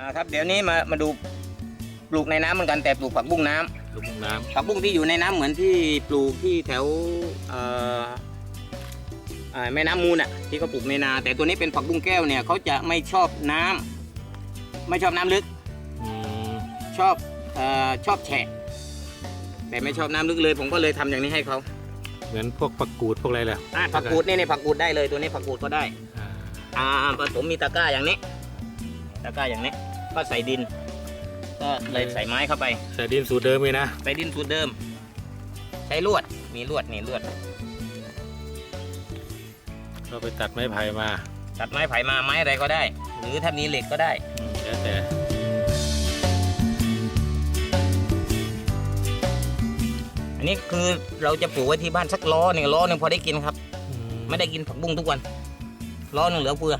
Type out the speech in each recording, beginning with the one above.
อ่าครับเดี๋ยวนี้มามาดูปลูกในน้ำเหมือนกันแต่ปลูกผักบุ้งน้ำลูกน้ผักบุ้งที่อยู่ในน้ำเหมือนที่ปลูกที่แถวเอ่ออ่าแม่น้ำมูลอะที่เขาปลูกในนา แต่ตัวนี้เป็นผักบุ้งแก้วเนี่ยเขาจะไม่ชอบน้ำไม่ชอบน้ำลึกำอืมชอบเอ่อชอบแฉะ แต่ไม่ชอบน้ำลึกเลย ผมก็เลยทำอย่างนี้ให้เขาเหมือนพวกผักกูดพวกอะไรแหละอ่าผักกูดนี่ในผักกูดได้เลยตัวนี้ผักกูดก็ได้ อ่าอ่าผสมมีตะกร้าอย่างนี้ ตะกร้าอย่างนี้ ก็ใส่ดิน ก็เลยใส่ไม้เข้าไป ใส่ดินสูตรเดิมเลยนะ ใส่ดินสูตรเดิม ใช้ลวด มีลวดนี่ลวด เราไปตัดไม้ไผ่มา ตัดไม้ไผ่มาไม้อะไรก็ได้ หรือถ้ามีเหล็กก็ได้อืมแล้วแต่อันนี้คือเราจะปลูกไว้ที่บ้านสักล้อหนึ่งล้อหนึ่งพอได้กินครับอืไม่ได้กินผักบุ้งทุกวันล้อหนึ่งเหลือเฟือ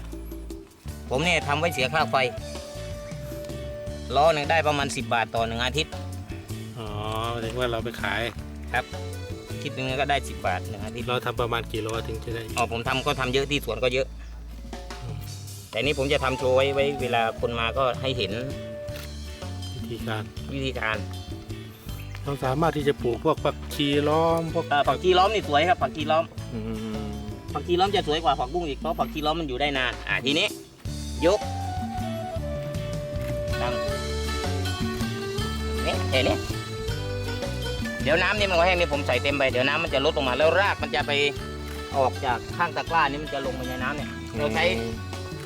ผมเนี่ยทำไว้เสียค่าไฟ ล้อหนึ่งได้ประมาณ 10 บาทต่อหนึ่งอาทิตย์ อ๋อหมายถึงว่าเราไปขายคิดหนึงก็ได้ 10 บาทหนึ่งอาทิตย์เราทำประมาณกี่โลถึงจะได้อ๋อผมทำก็ทำเยอะที่สวนก็เยอะอืมแต่นี่ผมจะทำโชว์ไว้ไว้เวลาคนมาก็ให้เห็นวิธีการ วิธีการเราสามารถที่จะปลูกพวกผักชีล้อมพวกเอ่อผักชีล้อมนี่สวยครับผักชีล้อม อืมผักชีล้อมจะสวยกว่าผักบุ้งอีกเพราะผักชีล้อมมันอยู่ได้นาน อ่าทีนี้ ยก แค่นี้เดี๋ยวน้ำนี่มันก็แห้งนี่ผมใส่เต็มไปเดี๋ยวน้ำมันจะลดลงมาแล้วรากมันจะไปออกจากข้างตะกร้านี่มันจะลงไปในน้ำเนี่ย เราใช้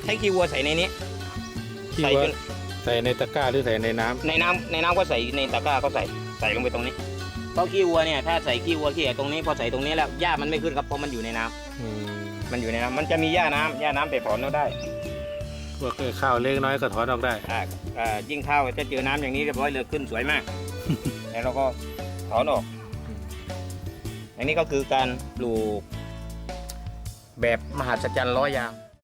ใช้ขี้วัวใส่ในนี้ที่ใส่ว่าจนใส่ในตะกร้าหรือใส่ในน้ำในน้ำในน้ำก็ใส่ในตะกร้าก็ใส่ใส่ลงไปตรงนี้เพราะขี้วัวเนี่ยถ้าใส่ขี้วัวขี้ไอ้ตรงนี้พอใส่ตรงนี้แล้วหญ้ามันไม่ขึ้นครับเพราะมันอยู่ในน้ำอืมมันอยู่ในน้ำมันจะมีหญ้าน้ำหญ้าน้ำไปถอนเราได้ พวกข้าวเล็กน้อยก็ถอนออกได้อ่าอ่ายิ่งข้าวจะเจอน้ำอย่างนี้เรียบร้อยเลยขึ้นสวยมาก แล้วเราก็ถอนออก อันนี้ก็คือการปลูกแบบมหัศจรรย์ล้อยาง